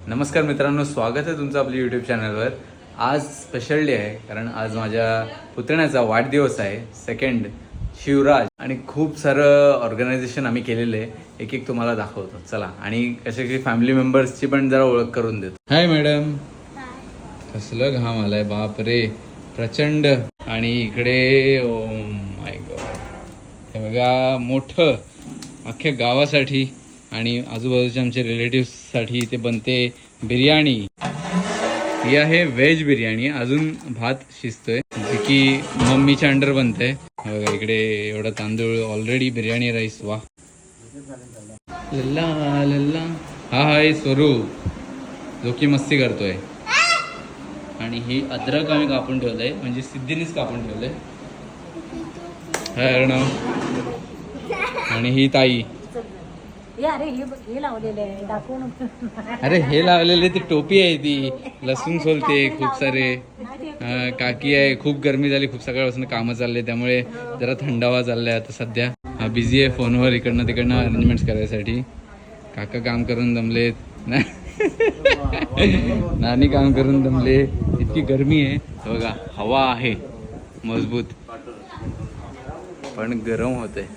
नमस्कार मित्रांनो स्वागत आहे तुमचं आपल्या यूट्यूब चॅनलवर आज स्पेशल डे आहे कारण आज माझ्या पुतण्याचा वाढदिवस आहे. सेकंड शिवराज आणि खूप सारं ऑर्गनायझेशन आम्ही केलेलं आहे. एक एक तुम्हाला दाखवतो. चला आणि कसे की फॅमिली मेंबर्सची पण जरा ओळख करून देतो. हाय मॅडम कसलं घाम आलाय बाप रे प्रचंड. आणि इकडे ओ माय गॉड हे बघा मोठं. अख्ख्या गावासाठी आणि आजूबाजूच्या आमच्या रिलेटिव्हसाठी इथे बनते बिर्याणी. ही आहे व्हेज बिर्याणी. अजून भात शिजतोय. जे की मम्मीच्या अंडर बनते बघा इकडे एवढा तांदूळ ऑलरेडी बिर्याणी राईस वा लल्ला लल्ला. हा हाय स्वरूप जो की मस्ती करतोय. आणि ही अद्रक आम्ही कापून ठेवलंय. म्हणजे सिद्धीनेच कापून ठेवलंय. हाय आणि ही ताई. हे अरे हे बघ, हे लावलेले आहे दाखवून अरे हे लावलेले ती टोपी आहे ती. लसूण सोलते खूप सारे. अं, काकी आहे खूप गरमी झाली खूप सकाळपासून कामं चालले त्यामुळे जरा थंडावा चाललाय आता सध्या. हा बिझी आहे फोनवर इकडनं तिकडनं अरेंजमेंट्स करायसाठी. काका काम करून दमलेत ना- नानी काम करून दमले. इतकी गरमी आहे. हे बघा हवा आहे मजबूत. पण गरम होते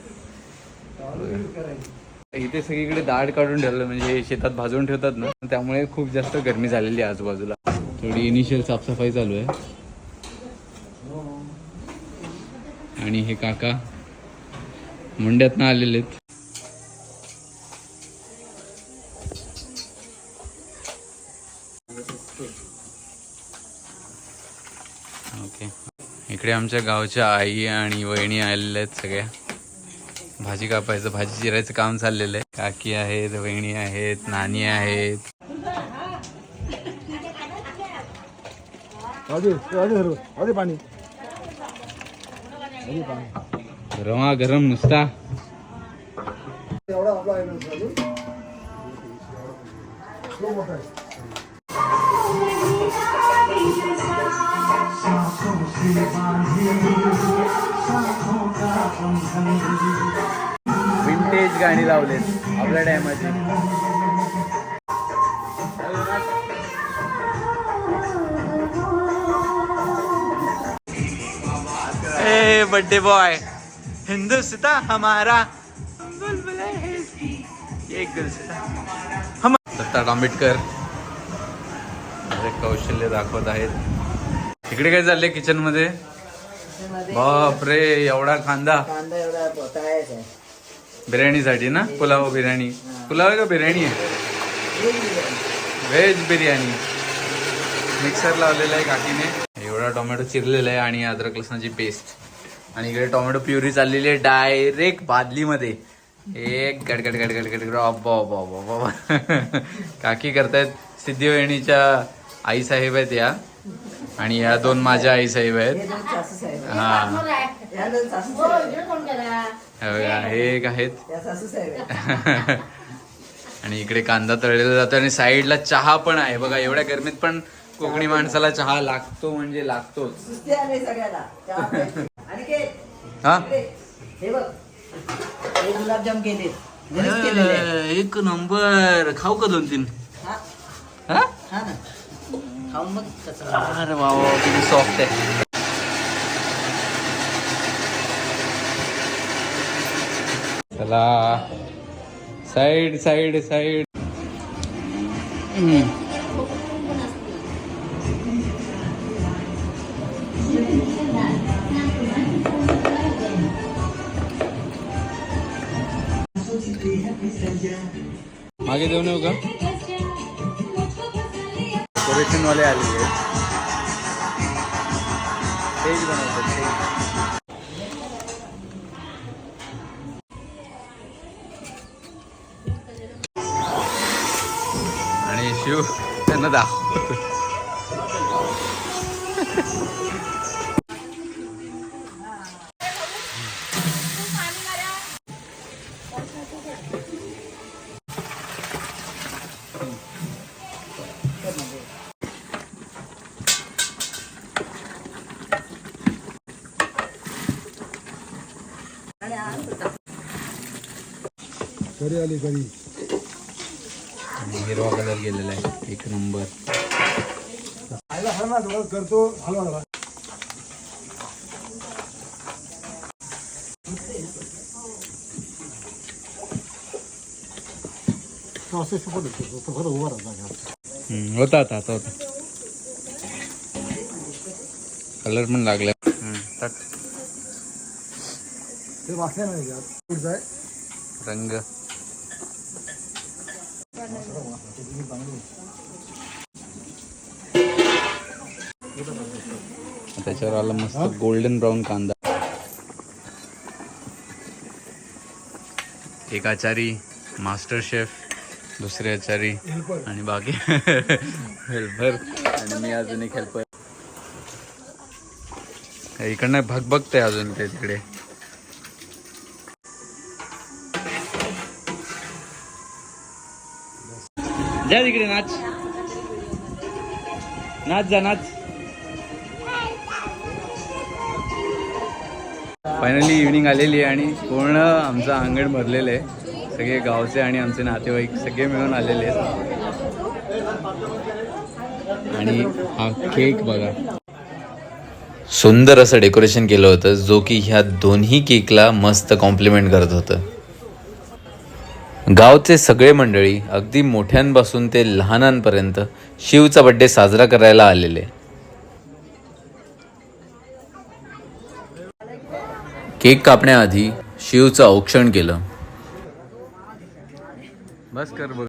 इथे सगळीकडे दाढ काढून ठेवलं म्हणजे शेतात भाजून ठेवतात ना त्यामुळे खूप जास्त गरमी झालेली आहे आजूबाजूला. थोडी इनिशियल साफसफाई चालू आहे. आणि हे काका मुंड्यातनं आलेले आहेत. ओके. इकडे आमच्या गावच्या आई आणि वहिणी आलेल्या आहेत सगळ्या. भाजी कापायचं भाजी चिरायचं काम चाललेलं आहे. काकी आहेत वहिनी आहेत नानी आहेत. गरमा गरम नुसता. विंटेज गाणी लावलेत आपल्या टायमाची ए बर्थडे बॉय हिंदुस्ता हमारा. हम दत्ता आंबेडकर कौशल्य दाखवत आहेत. इकडे काय चाललंय किचन मध्ये. बाप रे एवढा कांदा. कांदा एवढा तळायचा आहे. बिर्याणीसाठी ना? पुलाव बिर्याणी. पुलाव का बिर्याणी? आहे व्हेज बिर्याणी. मिक्सर लावलेला आहे काकीने. एवढा टोमॅटो चिरलेला आहे आणि अद्रक लसणाची पेस्ट आणि इकडे टोमॅटो प्युरी चाललेली आहे डायरेक्ट बादलीमध्ये. एक गडगड गडगड गडगड. अब्बा अब्बा अब्बा अब्बा काकी करतायत सिद्धिवहिणीच्या आई साहेब आहेत या. आणि या दोन माझ्या आई साहेब हे आहेत. हा. हे आहेत. आणि इकडे कांदा तळलेला जातो आणि साईडला चहा पण आहे. बघा एवढ्या गरमीत पण कोकणी माणसाला चहा लागतो म्हणजे लागतोच. हा? गुलाबजाम केले. एक नंबर. खाऊ का दोन तीन? हा. हा? हा खाऊन मग कसं अरे वा वा, किती सॉफ्ट आहे. चला. साइड साइड साइड मागे देऊ नये का डेकोरेशन वाले आलेले आहेत स्टेज बनवतात stage. आणि शिव त्यांना दाखवतो घरी आली घरी. हिरवा कलर गेलेला आहे. एक नंबर. आईला थोडं करतो हलवा जरा. तो असे सुपट होतो तो खरं उभा राहता का हम्म, होता आता आता होता. कलर पण लागला. ते नाही का पुढचं आहे. रंग. त्याच्यावर आला मस्त गोल्डन ब्राऊन कांदा. एक आचारी मास्टर शेफ दुसरे आचारी आणि बाकी हेल्पर आणि मी अजून एक हेल्पर इकडनं भग बघते अजून ते तिकडे. जा तिकडे नाच. नाच जा नाच. फायनली इव्हिनिंग आलेली आहे आणि पूर्ण आमचं अंगण भरलेलं आहे. सगळे गावचे आणि आमचे नातेवाईक सगळे मिळून आलेले आहेत. आणि हा केक बघा. सुंदर असं डेकोरेशन केलं होतं जो की ह्या दोन्ही केकला मस्त कॉम्प्लिमेंट करत होतं. गावचे सगळे मंडळी अगदी मोठ्यांपासून ते लहानांपर्यंत शिवचा बड्डे साजरा करायला आलेले. केक कापण्याआधी शिवचं औक्षण केलं. बस कर बघ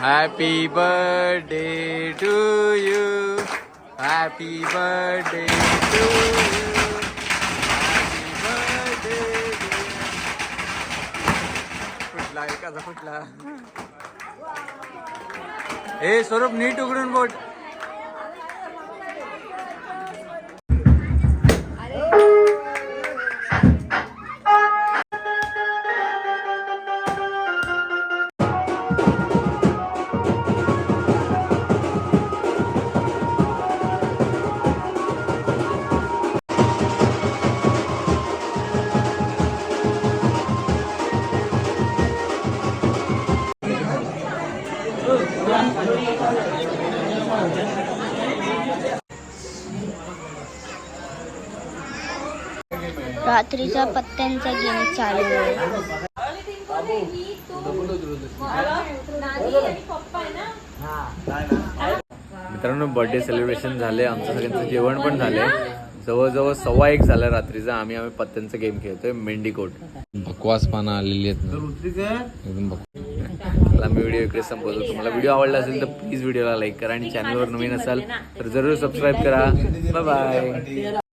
happy birthday to you happy birthday to you happy birthday फुटला एकाचा फुटला. हे स्वरूप नीट उघडून बोट. रात्रीचा पत्त्यांचा गेम चालू आहे. मित्रांनो बर्थडे सेलिब्रेशन झाले. आमचं सगळ्यांचं जेवण पण झालंय जवळजवळ सव्वा एक झालं रात्रीचा. आम्ही आम्ही पत्त्यांचा गेम खेळतोय. मेंढीकोट. बकवास पानं आलेली आहेत ना. मी व्हिडिओ इकडे संपवतो. तुम्हाला व्हिडिओ आवडला असेल तर प्लीज व्हिडिओला लाईक करा आणि चॅनलवर नवीन असाल तर जरूर सबस्क्राईब करा. Bye bye